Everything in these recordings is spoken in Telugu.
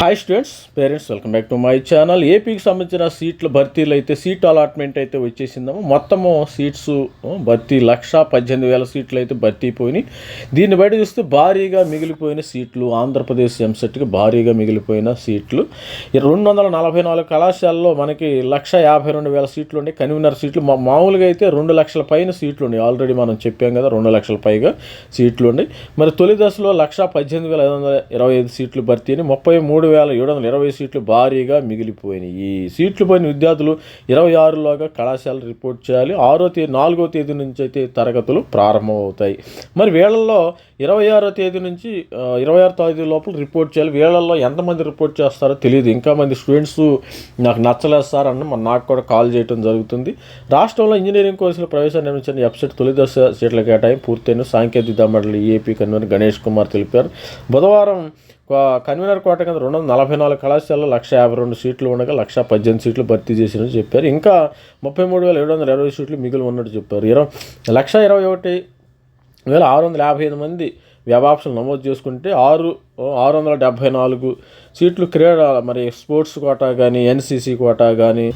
Hi students parents welcome back to my channel ఏపీకి సంబంధించిన సీట్ల భర్తీలు అయితే సీట్ అలాట్మెంట్ అయితే వచ్చేసిందాము మొత్తము సీట్స్ భర్తీ లక్ష పద్దెనిమిది వేల సీట్లు అయితే భర్తీ పోయినాయి. దీన్ని బయట చూస్తే భారీగా మిగిలిపోయిన సీట్లు ఆంధ్రప్రదేశ్ ఎంసెట్కి భారీగా మిగిలిపోయిన సీట్లు. రెండు వందల నలభై నాలుగు కళాశాలలో మనకి లక్ష యాభై రెండు వేల సీట్లు ఉన్నాయి. కన్వీనర్ సీట్లు మా మామూలుగా అయితే రెండు లక్షల పైన సీట్లు ఉన్నాయి. ఆల్రెడీ మనం చెప్పాం కదా రెండు లక్షల పైగా సీట్లు ఉన్నాయి. మరి తొలి దశలో లక్ష పద్దెనిమిది వేల ఐదు వందల ఇరవై ఐదు సీట్లు భర్తీ అని ముప్పై మూడు వేల ఏడు వందల ఇరవై సీట్లు భారీగా మిగిలిపోయినాయి. ఈ సీట్లు పోయిన విద్యార్థులు ఇరవై ఆరులోగా కళాశాల రిపోర్ట్ చేయాలి. ఆరో తేదీ నాలుగో తేదీ నుంచి అయితే తరగతులు ప్రారంభమవుతాయి. మరి వీళ్ళల్లో ఇరవై ఆరో తేదీ నుంచి ఇరవై ఆరు తేదీ లోపల రిపోర్ట్ చేయాలి. వీళ్ళల్లో ఎంతమంది రిపోర్ట్ చేస్తారో తెలియదు ఇంకా మంది స్టూడెంట్స్ నాకు నచ్చలేదు సార్ అన్న మన నాకు కూడా కాల్ చేయడం జరుగుతుంది. రాష్ట్రంలో ఇంజనీరింగ్ కోర్సుల ప్రవేశాన్ని నిర్మించిన వెబ్సైట్ తొలి దశ సీట్ల కేటాయింపు పూర్తయిన సాంకేతిక మండలి ఏపీ కన్వీనర్ గణేష్ కుమార్ తెలిపారు. బుధవారం కన్వీనర్ కోట కింద రెండు వందల నలభై నాలుగు కళాశాలలో లక్ష యాభై రెండు సీట్లు ఉండగా లక్ష పద్దెనిమిది సీట్లు భర్తీ చేసినట్టు చెప్పారు. ఇంకా ముప్పై మూడు వేల ఏడు వందల ఇరవై సీట్లు మిగిలి ఉన్నట్టు చెప్పారు. ఇరవై లక్ష ఇరవై ఒకటి వేల ఆరు వందల యాభై ఐదు మంది వ్యవాప్షన్లు నమోదు చేసుకుంటే ఆరు ఆరు వందల డెబ్భై నాలుగు సీట్లు క్రీడా మరి స్పోర్ట్స్ కోటా కానీ ఎన్సీసీ కోటా కానీ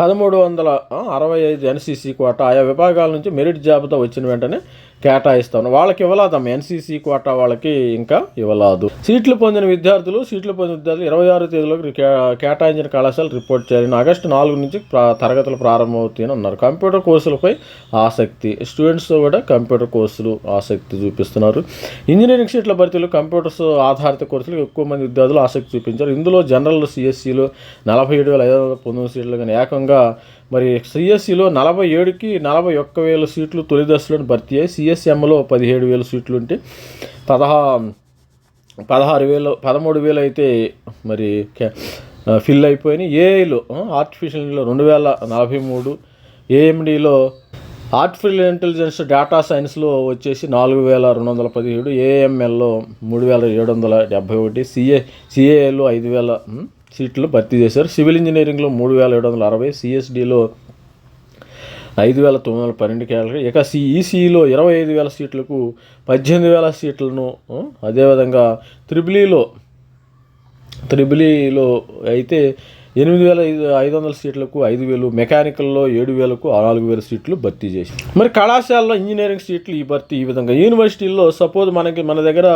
పదమూడు వందల అరవై ఐదు ఎన్సీసీ కోటా ఆయా విభాగాల నుంచి మెరిట్ జాబితా వచ్చిన వెంటనే కేటాయిస్తాను వాళ్ళకి ఇవ్వలేదమ్మ ఎన్సీసీ కోటా వాళ్ళకి ఇంకా ఇవ్వలేదు. సీట్లు పొందిన విద్యార్థులు సీట్లు పొందిన విద్యార్థులు ఇరవై ఆరు తేదీలోకి కేటాయించిన కళాశాల రిపోర్ట్ చేయాలి. ఆగస్టు నాలుగు నుంచి తరగతులు ప్రారంభమవుతాయని అన్నారు. కంప్యూటర్ కోర్సులపై ఆసక్తి. స్టూడెంట్స్ కూడా కంప్యూటర్ కోర్సులు ఆసక్తి చూపిస్తున్నారు. ఇంజనీరింగ్ సీట్ల భర్తీలు కంప్యూటర్స్ ఆధారిత కోర్సులకు ఎక్కువ మంది విద్యార్థులు ఆసక్తి చూపించారు. ఇందులో జనరల్ సిఎస్సీలు నలభై ఏడు వేల ఐదు వందల పంతొమ్మిది సీట్లు కానీ ఏకంగా మరి సిఎస్సిలో నలభై ఏడుకి నలభై ఒక్క వేల సీట్లు తొలి దశలోని భర్తీ అయ్యి సిఎస్ఎంలో పదిహేడు వేల సీట్లు ఉంటే పదహా పదహారు వేలు పదమూడు వేలు అయితే మరి ఫిల్ అయిపోయినాయి. ఏఐలో ఆర్టిఫిషియల్లో రెండు వేల నలభై మూడు ఏఎండిలో ఆర్టిఫిషియల్ ఇంటెలిజెన్స్ డేటా సైన్స్లో వచ్చేసి నాలుగు వేల రెండు వందల పదిహేడు ఏఎంఎల్లో మూడు వేల ఏడు వందల డెబ్బై ఒకటి సిఏ సిఏఏలో ఐదు వేల సీట్లు భర్తీ చేశారు. సివిల్ ఇంజనీరింగ్లో మూడు వేల ఏడు వందల అరవై సిఎస్డిలో ఐదు వేల తొమ్మిది వందల పన్నెండు కేటగిరీ ఇక సి ఈసీఈలో ఇరవై ఐదు వేల సీట్లకు పద్దెనిమిది వేల సీట్లను అదేవిధంగా త్రిబులీలో త్రిబులీలో అయితే ఎనిమిది వేల ఐదు ఐదు వందల సీట్లకు ఐదు వేలు మెకానికల్లో ఏడు వేలకు నాలుగు వేల సీట్లు భర్తీ చేసి మరి కళాశాలలో ఇంజనీరింగ్ సీట్లు ఈ భర్తీ ఈ విధంగా. యూనివర్సిటీల్లో సపోజ్ మనకి మన దగ్గర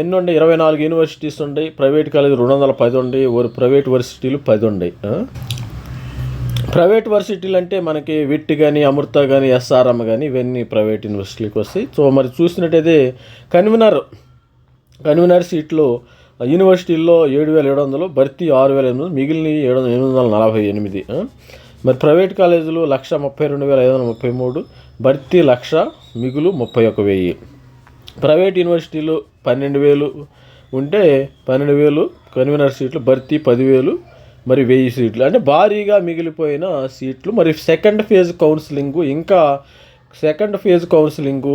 ఎన్ని ఉండే ఇరవై నాలుగు యూనివర్సిటీస్ ఉన్నాయి ప్రైవేట్ కాలేజ్ రెండు వందల పది ఉన్నాయి ప్రైవేట్ యూనివర్సిటీలు పది ఉండే ప్రైవేట్ యూనివర్సిటీలు అంటే మనకి విట్ కానీ అమృత కానీ ఎస్ఆర్ఎం కానీ ఇవన్నీ ప్రైవేట్ యూనివర్సిటీలకు వస్తాయి. సో మరి చూసినట్టయితే కన్వీనర్ కన్వీనర్ సీట్లు యూనివర్సిటీల్లో ఏడు వేల ఏడు వందలు భర్తీ ఆరు వేల ఎనిమిది మిగిలిన ఏడు వందల ఎనిమిది వందల నలభై ఎనిమిది మరి ప్రైవేట్ కాలేజీలు లక్ష ముప్పై రెండు వేల ఐదు వందల ముప్పై మూడు భర్తీ లక్ష మిగులు ముప్పై ఒక వెయ్యి ప్రైవేట్ యూనివర్సిటీలు పన్నెండు వేలు ఉంటే పన్నెండు వేలు కన్వీనర్ సీట్లు భర్తీ పదివేలు మరి వెయ్యి సీట్లు. అంటే భారీగా మిగిలిపోయిన సీట్లు. మరి సెకండ్ ఫేజ్ కౌన్సిలింగ్ ఇంకా సెకండ్ ఫేజ్ కౌన్సిలింగ్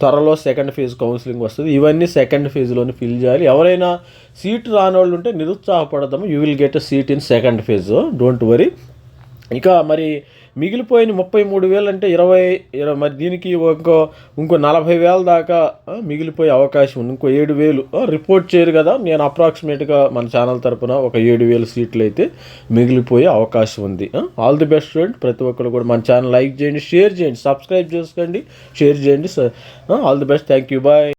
త్వరలో సెకండ్ ఫేజ్ కౌన్సిలింగ్ వస్తుంది. ఇవన్నీ సెకండ్ ఫేజ్లోనే ఫిల్ చేయాలి. ఎవరైనా సీట్ రాని వాళ్ళు ఉంటే నిరుత్సాహపడదాము. You will get a seat in second phase don't worry ఇక మరి మిగిలిపోయిన ముప్పై మూడు వేలు అంటే ఇరవై ఇరవై మరి దీనికి ఇంకో ఇంకో నలభై వేల దాకా మిగిలిపోయే అవకాశం ఉంది. ఇంకో ఏడు వేలు రిపోర్ట్ చేయరు కదా. నేను అప్రాక్సిమేట్గా మన ఛానల్ తరపున ఒక ఏడు వేలు సీట్లు అయితే మిగిలిపోయే అవకాశం ఉంది. ఆల్ ది బెస్ట్ స్టూడెంట్ ప్రతి ఒక్కరు కూడా మన ఛానల్ లైక్ చేయండి షేర్ చేయండి సబ్స్క్రైబ్ చేసుకోండి షేర్ చేయండి all the best. Thank you. Bye.